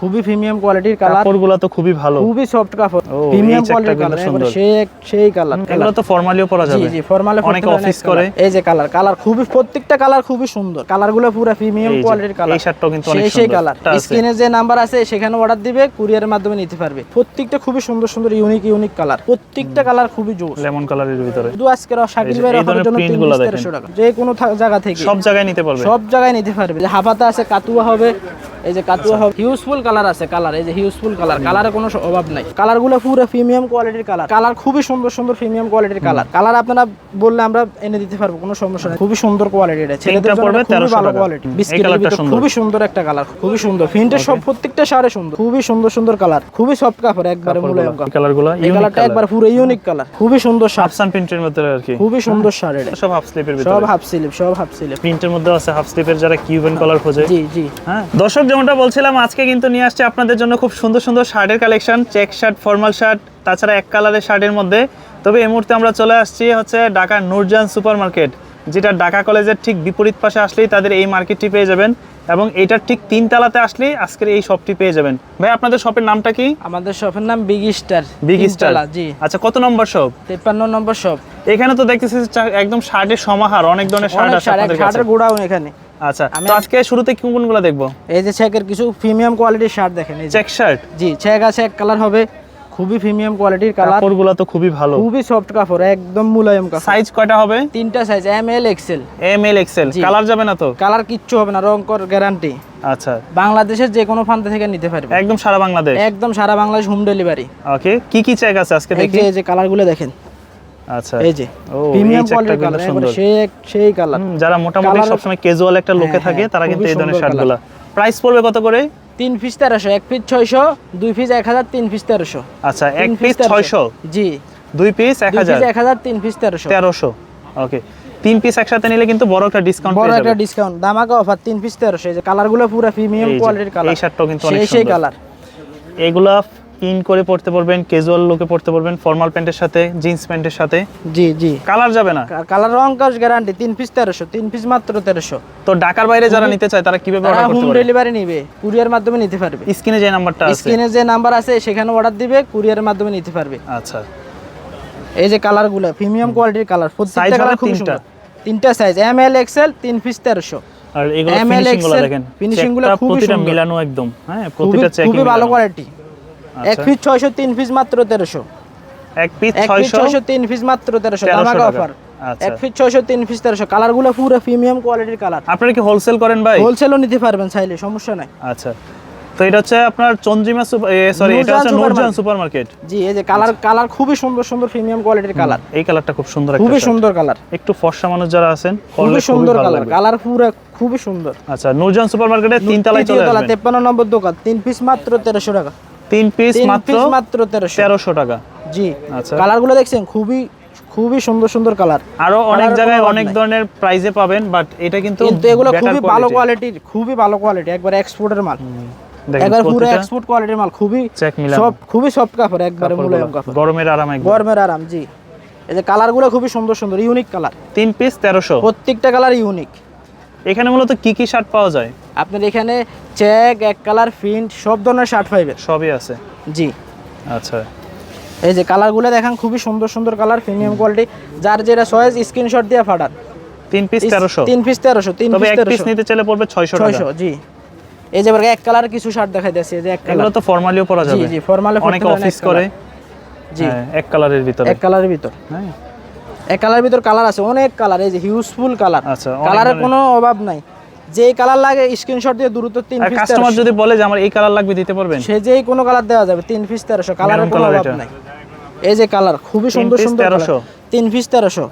খুবই প্রিমিয়াম কোয়ালিটির কালার কাপড়গুলো তো খুবই ভালো। খুবই সফট কাপড়। প্রিমিয়াম কোয়ালিটির কালার সুন্দর। সেই সেই কালার এগুলো তো ফর্মালিও পরা যাবে। জি ফরমালে অনেক অফিস করে। এই যে কালার কালার খুবই প্রত্যেকটা কালার খুবই সুন্দর। কালারগুলো পুরো প্রিমিয়াম কোয়ালিটির কালার এই শার্টটাও কিন্তু অনেক সেই সেই কালার। স্ক্রিনে যে নাম্বার আছে সেখানে অর্ডার দিবে কুরিয়ারের মাধ্যমে নিতে পারবে। প্রত্যেকটা খুবই সুন্দর সুন্দর ইউনিক ইউনিক কালার প্রত্যেকটা কালার খুবই জোস। লেমন কালারের ভিতরে। শুধু আজকের শাকিল ভাইয়ের অফারের জন্য print তিনগুলো পিস দেখেন। তেরোশো টাকা। যে কোনো জায়গা থেকে। সব জায়গায় নিতে পারবে। সব জায়গায় নিতে পারবে। হাফাতা আছে কাতুয়া হবে। এই যে কাতুয়া হবে হিউজফুল কালার আছে কালার এই যে হিউজফুল কালার কালারে কোনো অভাব নাই। কালারগুলো পুরো প্রিমিয়াম কোয়ালিটির কালার কালার খুবই সুন্দর সুন্দর প্রিমিয়াম কোয়ালিটির কালার কালার আপনারা বললে আমরা এনে দিতে পারব কোনো সমস্যা নেই। খুবই সুন্দর কোয়ালিটি এটা ছেলেদের জন্য খুবই ভালো কোয়ালিটি ভিতর সুন্দর। খুবই সুন্দর একটা কালার খুবই সুন্দর। প্রিন্টের সব প্রত্যেকটা সারে সুন্দর। খুবই সুন্দর সুন্দর কালার খুবই সফট কাপড় একবারে মুলায়ম কালারগুলো এই কালারটা একবার পুরো ইউনিক কালার খুবই সুন্দর আফসান প্রিন্টের মধ্যে আর কি। খুবই সুন্দর এটা সব হাফ স্লিপের সব হাফ স্লিভ সব হাফ স্লিভ প্রিন্টের মধ্যে আছে হাফ স্লিপের যারা কিউবেন কালার খোঁজে। জি জি। হ্যাঁ? দর্শক যেমনটা বলছিলাম আজকে কিন্তু নিয়ে আসছে আপনাদের জন্য খুব সুন্দর সুন্দর শার্টের collection check shirt formal shirt তাছাড়া এক কালারের শার্টের মধ্যে। তবে এই মুহূর্তে আমরা চলে আসছি হচ্ছে ঢাকার নূরজান সুপার মার্কেট যেটা ঢাকা কলেজের ঠিক বিপরীত পাশে আসলেই তাদের এই মার্কেটটি পেয়ে যাবেন এবং এইটার ঠিক তিন তালাতে আসলেই আজকের এই শপটি পেয়ে যাবেন। ভাই আপনাদের শপের নামটা কি? আমাদের শপের নাম বিগ স্টার বিগ স্টার জি। আচ্ছা কত নম্বর শপ? তেপ্পান্ন নম্বর শপ। এখানে তো দেখতেছি একদম শার্টের সমাহার অনেক ধরনের শার্ট আছে আপনাদের কাছে। শার্টের গোডাউন এখানে। আচ্ছা তো আজকে শুরুতে কোন কোনগুলো দেখব? এই যে চেকের কিছু প্রিমিয়াম কোয়ালিটির শার্ট দেখেন এই চেক শার্ট জি চেক আছে এক কালার হবে খুবই প্রিমিয়াম কোয়ালিটির কালার কাপড়গুলো তো খুবই ভালো। খুবই সফট কাপড় একদম মুলায়ম কাপড়। সাইজ কয়টা হবে? তিনটা size M L XL M L XL colour যাবে না তো? কালার কিচ্ছু হবে না রং কর গ্যারান্টি আচ্ছা। বাংলাদেশের যে কোনো প্রান্ত থেকে নিতে পারবে। একদম সারা বাংলাদেশ? একদম সারা বাংলাদেশ হোম ডেলিভারি ওকে কি কি চেক আছে আজকে দেখি? এই যে কালারগুলো দেখেন। আচ্ছা। এই যে প্রিমিয়াম কোয়ালিটির কালার সুন্দর। সেই সেই কালার যারা মোটামুটি সবসময় ক্যাজুয়াল একটা লোকে হ্যাঁ, থাকে হ্যাঁ, তারা কিন্তু এই ধরনের শার্টগুলো প্রাইস পড়বে কত করে? তিন পিস তেরোশো এক পিস ছয়শো দুই পিস এক হাজার তিন পিস তেরোশো। আচ্ছা এক পিস ছয়শো? জি। দুই পিস এক হাজার? এক হাজার তিন পিস তেরোশো। তেরোশো। ওকে তিন পিস একসাথে নিলে কিন্তু বড় একটা ডিসকাউন্ট বড় একটা ডিসকাউন্ট দামাকা অফার তিন পিস তেরোশো। এই যে কালারগুলো পুরো প্রিমিয়াম কোয়ালিটির কালার এই শার্টটাও কিন্তু অনেক সেই কালার এগুলা পিন করে পড়তে পারবেন ক্যাজুয়াল লুকে পড়তে পারবেন ফর্মাল প্যান্টের সাথে জিন্স প্যান্টের সাথে। জি জি। কালার যাবে না। কালার রং কাজ গ্যারান্টি তিন পিস তেরোশো তিন পিস মাত্র তেরোশো। তো ঢাকার বাইরে যারা নিতে চায় তারা কীভাবে অর্ডার হোম করতে পারে ডেলিভারি নিবে কুরিয়ার মাধ্যমে নিতে পারবে। স্ক্রিনে যে নাম্বারটা আছে। স্ক্রিনে যে নাম্বার আছে সেখানে অর্ডার দিবে কুরিয়ার মাধ্যমে নিতে পারবে। আচ্ছা। এই যে কালারগুলো প্রিমিয়াম কোয়ালিটির কালার প্রত্যেকটা কালার খুব? সুন্দর। তিনটা সাইজ এম এল এক্সেল তিন পিস তেরোশো। আর এগুলো ফিনিশিংগুলো দেখেন। finishing গুলো প্রতিটা সুন্দর। মিলানো একদম হ্যাঁ প্রতিটা চেক খুবই ভালো কোয়ালিটি এক আচ্ছা। পিস ছয়শো তিন পিস মাত্র তেরোশো। এক পিস এক ছয়শো তিন পিস মাত্র তেরোশো। 1300 টাকা। অফার আচ্ছা। এক পিস ছয়শো তিন পিস তেরোশো। কালারগুলো পুরো প্রিমিয়াম কোয়ালিটির কালার আপনারা কি হোলসেল করেন ভাই? হোলসেলও নিতে পারবেন চাইলে সমস্যা নাই। আচ্ছা। তো এটা হচ্ছে আপনার চন্দ্রিমা সরি এটা হচ্ছে supermarket। নূরজাহান সুপার মার্কেট জি এই যে কালার কালার খুবই সুন্দর সুন্দর প্রিমিয়াম কোয়ালিটির কালার এই কালারটা খুব সুন্দর খুবই সুন্দর কালার একটু ফর্সা মানুষ যারা আছেন খুবই সুন্দর কালার কালার পুরো খুবই সুন্দর। আচ্ছা নূরজাহান সুপার মার্কেটে তিন তলায় চলে আসবেন। তেপ্পান্ন নম্বর দোকান। তিন পিস মাত্র তেরোশো টাকা। তিন পিস মাত্র মাত্র তেরোশো। টাকা। জি আচ্ছা। কালারগুলো দেখছেন খুবই খুবই সুন্দর সুন্দর কালার। আরও অনেক জায়গায় অনেক ধরনের প্রাইজে পাবেন বাট এটা কিন্তু এগুলো খুবই ভালো। কোয়ালিটির খুবই ভালো কোয়ালিটি একবার এক্সপোর্টের মাল। একবার পুরো এক্সপোর্ট কোয়ালিটির মাল খুবই সব খুবই সফট কাপড় একবারে মুলায়ম কাপড়। গরমের আরাম গরমের আরাম জি। এই যে কালারগুলো খুবই সুন্দর সুন্দর ইউনিক কালার। তিন পিস তেরোশো। প্রত্যেকটা কালার ইউনিক এখানে মূলত কি কি শার্ট পাওয়া যায়? আপনার এখানে চেক এক কালার প্রিন্ট সব ধরনের শার্ট পাইবেন সবই আছে? জি। আচ্ছা। এই যে কালারগুলো দেখেন খুবই সুন্দর সুন্দর কালার প্রিমিয়াম কোয়ালিটি যার যেটা চয়েস স্ক্রিনশট দিয়ে ফাটান তিন পিস তেরোশো? তিন পিস তেরোশো তিন তবে পিস এক পিস তেরোশো। নিতে চাইলে পড়বে ছয়শো ছয়শো জি। এই যে এক কালার কিছু শার্ট দেখাই দিয়েছে যে এক কালার তো ফর্মালিও পরা জি যাবে। জি ফর্মালে অনেক অফিস করে। জি। হ্যাঁ, এক কালারের ভিতর। এক কালারের ভিতর। হ্যাঁ। এক কালারের ভিতর কালার আছে অনেক কালার এই যে হিউজফুল কালার। আচ্ছা, অনেক কালারের কোনো অভাব নাই। যে কালার লাগে স্ক্রিনশট দিয়ে দ্রুত তিন পিস কাস্টমার যদি বলে যে আমার এই কালার লাগবে দিতে পারবেন? সে যেই কোনো কালার দেওয়া যাবে তিন পিস তেরোশো। কালারের কোনো অভাব নাই। এই যে কালার খুবই সুন্দর সুন্দর 1300 তিন পিস তেরোশো।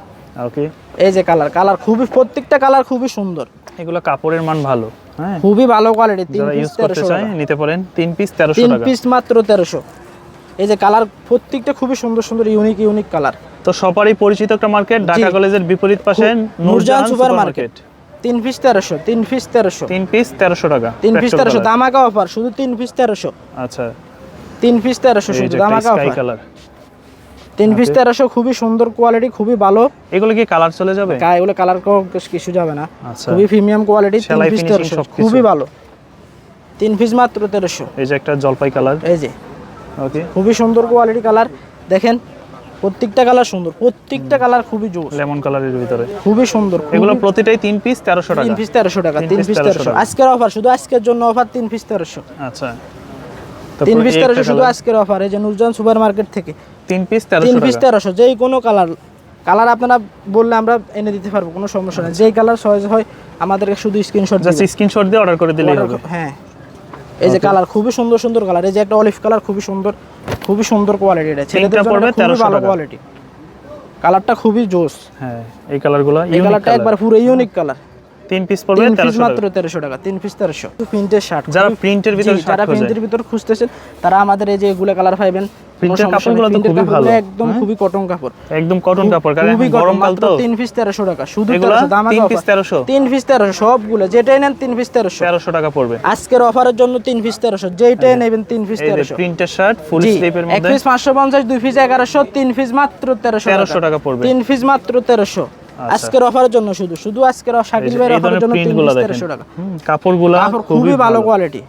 ওকে এই যে কালার কালার খুবই প্রত্যেকটা কালার খুবই সুন্দর। এগুলো কাপড়ের মান ভালো হ্যাঁ? খুবই ভালো কোয়ালিটি তিন পিস তেরোশো নিতে পারেন। তিন পিস তেরোশো তিন পিস মাত্র তেরোশো। এই যে কালার প্রত্যেকটা খুবই সুন্দর সুন্দর ইউনিক ইউনিক কালার। তো সবারই পরিচিত একটা মার্কেট ঢাকা কলেজের বিপরীত পাশে নূরজাহান সুপার মার্কেট তিন পিস তেরোশো তিন পিস তেরোশো। তিন পিস তেরোশো টাকা তিন পিস তেরোশো। দামাকা অফার শুধু তিন পিস তেরোশো। আচ্ছা। তিন পিস তেরোশো শুধু দামাকা অফার কালার তিন পিস তেরোশো খুবই সুন্দর কোয়ালিটি খুবই ভালো। এগুলো কি কালার চলে যাবে? কা- এগুলো কালার কিছু যাবে না। আচ্ছা। খুবই প্রিমিয়াম কোয়ালিটি তিন পিস তেরোশো খুবই ভালো। তিন পিস মাত্র তেরোশো। এই যে একটা জলপাই কালার এই যে। ওকে খুবই সুন্দর কোয়ালিটি কালার দেখেন প্রত্যেকটা কালার সুন্দর প্রত্যেকটা কালার খুবই জোর লেমন কালারের ভিতরে। খুবই সুন্দর এগুলো প্রতিটাই তিন পিস তেরোশো টাকা। তিন পিস তেরোশো টাকা তিন পিস তেরোশো আজকের অফার শুধু আজকের জন্য অফার তিন পিস তেরোশো। আচ্ছা। তিন পিস তেরোশো শুধু আজকের অফার এই যে নুরজান সুপার মার্কেট থেকে। তিন পিস তিন পিস তেরোশো যেই কোনো কালার কালার আপনারা বললে আমরা এনে দিতে পারব কোনো সমস্যা নেই। যেই কালার সহজ হয় আমাদেরকে শুধু স্ক্রিনশট জাস্ট স্ক্রিনশট দিয়ে অর্ডার করে দিলেই হবে। হ্যাঁ। এই যে কালার খুবই সুন্দর সুন্দর কালার এই যে একটা অলিভ কালার খুবই সুন্দর খুবই সুন্দর কোয়ালিটি এটা ছেলেদের জন্য খুবই ভালো কোয়ালিটি কালারটা খুবই জোস। হ্যাঁ এই কালারগুলো এই কালারটা একবার পুরো ইউনিক কালার তিন পিস পড়বে পিস মাত্র তেরোশো টাকা তিন পিস তেরোশো প্রিন্টের শার্ট যারা প্রিন্টের ভিতরে যারা প্রিন্টের ভিতর খুঁজতেছেন তারা আমাদের এই যে এগুলো কালার পাইবেন নেই। কাপড়গুলো তো খুবই ভালো, একদম খুবই কটন কাপড় একদম কটন কাপড় কারণ গরমকাল মাত্র তো তিন পিস তেরোশো টাকা শুধু এগুলা তেরোশো দাম তিন piece 1300? তিন পিস তেরোশো সবগুলো যেটাই নেন তিন পিস তেরোশো তেরোশো টাকা পড়বে আজকের অফারের জন্য তিন পিস তেরোশো যেইটাই নেবেন তিন পিস এই যে তেরোশো প্রিন্টের শার্ট ফুল স্লিপের এক মধ্যে পিস পাঁচশো পঞ্চাশ দুই পিস এগারোশো তিন পিস মাত্র তেরোশো 1300 টাকা পড়বে। তিন পিস মাত্র তেরোশো আজকের অফারের জন্য শুধু শুধু আজকের শাকিল ভাইয়ের অফারের জন্য তিন প্রিন্টগুলো পিস দেখেন। তেরোশো টাকা কাপড়গুলো খুবই ভালো কোয়ালিটি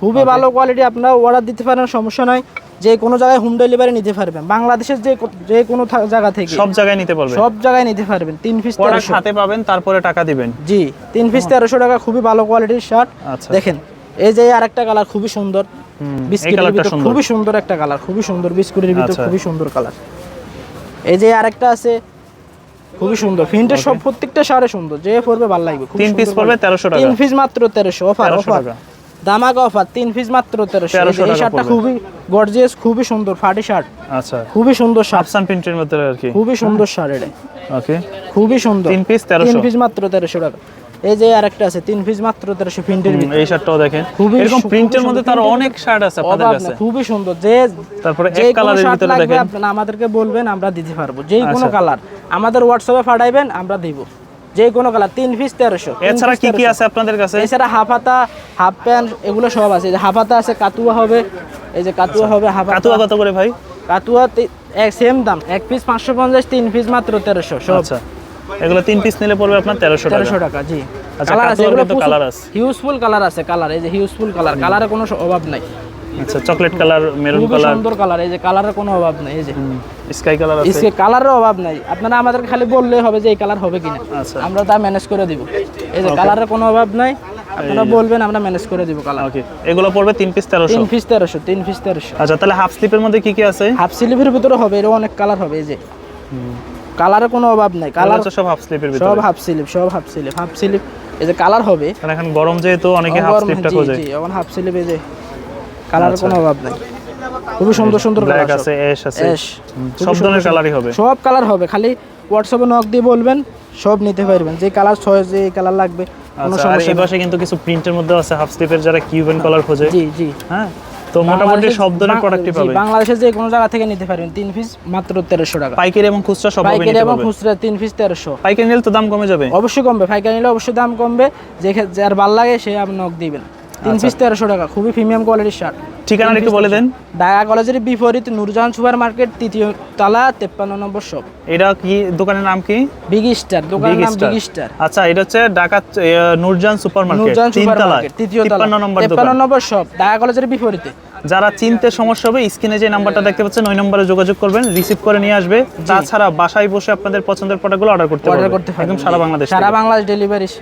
খুবই ভালো কোয়ালিটি আপনারা অর্ডার দিতে পারেন সমস্যা নাই। যে কোনো জায়গায় হোম ডেলিভারি নিতে পারবেন। বাংলাদেশের যে যে কোনো জায়গা থেকে সব জায়গায় নিতে পারবে সব জায়গায় নিতে পারবেন তিন পিস প্রোডাক্ট হাতে পাবেন তারপরে টাকা দিবেন। জি তিন পিস তেরোশো টাকা খুবই ভালো কোয়ালিটির শার্ট আচ্ছা। দেখেন এই যে আরেকটা কালার খুবই সুন্দর। বিস্কুটের ভিতর খুবই সুন্দর একটা কালার খুবই সুন্দর বিস্কুটের ভিতর আচ্ছা। খুবই সুন্দর কালার এই যে আরেকটা আছে খুবই সুন্দর। প্রিন্টের সব প্রত্যেকটা সারে সুন্দর। যে পড়বে ভালো লাগবে তিন পিস পড়বে তেরোশো টাকা। তিন পিস মাত্র তেরোশো অফার 1300 অফার দামাগ অফার তিন পিস মাত্র তেরোশো। 1300 এই শার্টটা খুবই গর্জিয়াস খুবই সুন্দর ফাটি শার্ট। আচ্ছা। খুবই সুন্দর শার্ট। আফসান প্রিন্টের মধ্যে আর কি। খুবই সুন্দর শার্ট এটা। ওকে খুবই সুন্দর। তিন পিস তিন পিস মাত্র তেরোশো টাকা। এই যে আরেকটা আছে পিস মাত্র প্রিন্টের ভিতর। এই শার্টটাও দেখেন। খুবই এরকম প্রিন্টের মধ্যে তার অনেক শার্ট আছে আপনাদের কাছে। খুবই সুন্দর। যে তারপরে এক কালারের ভিতরে দেখেন। আপনারা আমাদেরকে বলবেন আমরা দিতে পারব। যে কোনো আচ্ছা। কালার আমাদের হোয়াটসঅ্যাপে পাঠাইবেন আমরা দিব। যে কোনো কালার তিন পিস তেরোশো এছাড়া কি কি আছে আপনাদের কাছে? এছাড়া হাফ হাতা হাফ প্যান্ট এগুলো সব আছে। হাফ হাতা আছে কাতুয়া হবে। এই যে কাতুয়া হবে হাফ আচ্ছা। কাতুয়া কত করে ভাই? কাতুয়া এক সেম দাম এক পিস পাঁচশো পঞ্চাশ তিন পিস মাত্র তেরোশো সব। আচ্ছা। এগুলো তিন পিস নিলে পড়বে আপনার তেরোশো টাকা। তেরোশো টাকা জি। আচ্ছা, কালার আছে এগুলো colour আছে। হিউজফুল কালার আছে কালার এই যে হিউজফুল কালার কালারে কোনো অভাব নাই। আচ্ছা চকলেট কালার মেরুন কালার সুন্দর কালার এই যে কালারের কোনো অভাব নাই এই যে। স্কাই কালার আছে। ইসকে কালারের অভাব নাই। আপনারা আমাদের খালি বললেই হবে যে এই কালার হবে কিনা। আচ্ছা। আমরা তা ম্যানেজ করে দিব। এই যে কালারের কোনো অভাব নাই। আপনারা বলবেন আমরা ম্যানেজ করে দিব কালার ওকে এগুলো পড়বে তিন পিস তেরোশো। তিন পিস তেরোশো তিন পিস তেরোশো। আচ্ছা তাহলে হাফ স্লিপের মধ্যে কি কি আছে? হাফ স্লিভের ভিতরে হবে এরও অনেক কালার হবে এই যে। কালারের কোনো অভাব নাই। কালার সব হাফ স্লিপের ভিতরে। সব হাফ স্লিভ সব হাফ স্লিভ হাফ স্লিভ এই যে কালার হবে। কারণ এখন গরম যেহেতু অনেকে হাফ স্লিপটা খোঁজে। জি, এখন হাফ এই যে কালারের কোনো অভাব নাই। খুবই সুন্দর সুন্দর ব্ল্যাক কালার আছে অ্যাশ আছে। সব ধরনের কালারই হবে। সব কালার হবে খালি হোয়াটসঅ্যাপে নক দিয়ে বলবেন সব নিতে পারবেন। যে কালার ছয় যে কালার লাগবে কোনো আচ্ছা সমস্যা এই পাশে কিন্তু কিছু প্রিন্টের মধ্যে আছে হাফ স্লিপের যারা কিউবেন কালার খোঁজে। জি জি। হ্যাঁ? তো মোটামুটি সব ধরনের প্রোডাক্টই পাবেন। বাংলাদেশে যে কোনো জায়গা থেকে নিতে পারবেন তিন পিস মাত্র তেরোশো টাকা। পাইকারি এবং খুচরা সব পাইকারি এবং খুচরা তিন পিস তেরোশো। পাইকারি নিলে তো দাম কমে যাবে। অবশ্যই কমবে। পাইকারি নিলে অবশ্যই দাম কমবে। যে যার ভালো লাগে সে আপনি নক দিবেন তিন আচ্ছা। পিস তেরোশো টাকা খুবই প্রিমিয়াম কোয়ালিটির শার্ট ঠিকানা একটু বলে দেন। ঢাকা কলেজের বিপরীত নুরজাহান সুপার মার্কেট তৃতীয় তালা তেপ্পান্ন নম্বর শপ এটা কি দোকানের নাম কি? বিগ স্টার দোকানের নাম বিগ স্টার আচ্ছা এটা হচ্ছে Dhaka Nurjahan super market super market তৃতীয় তালা। নম্বর তেপ্পান্ন নম্বর শপ ঢাকা কলেজের বিপরীতে। যারা চিনতে সমস্যা হবে স্ক্রিনে যে নাম্বারটা দেখতে পাচ্ছেন ওই নম্বরে যোগাযোগ করবেন রিসিভ করে নিয়ে আসবে। তাছাড়া বাসায় বসে আপনাদের পছন্দের প্রোডাক্টগুলো অর্ডার করতে অর্ডার পারবেন করতে পারবেন একদম সারা বাংলাদেশ সারা বাংলাদেশ ডেলিভারি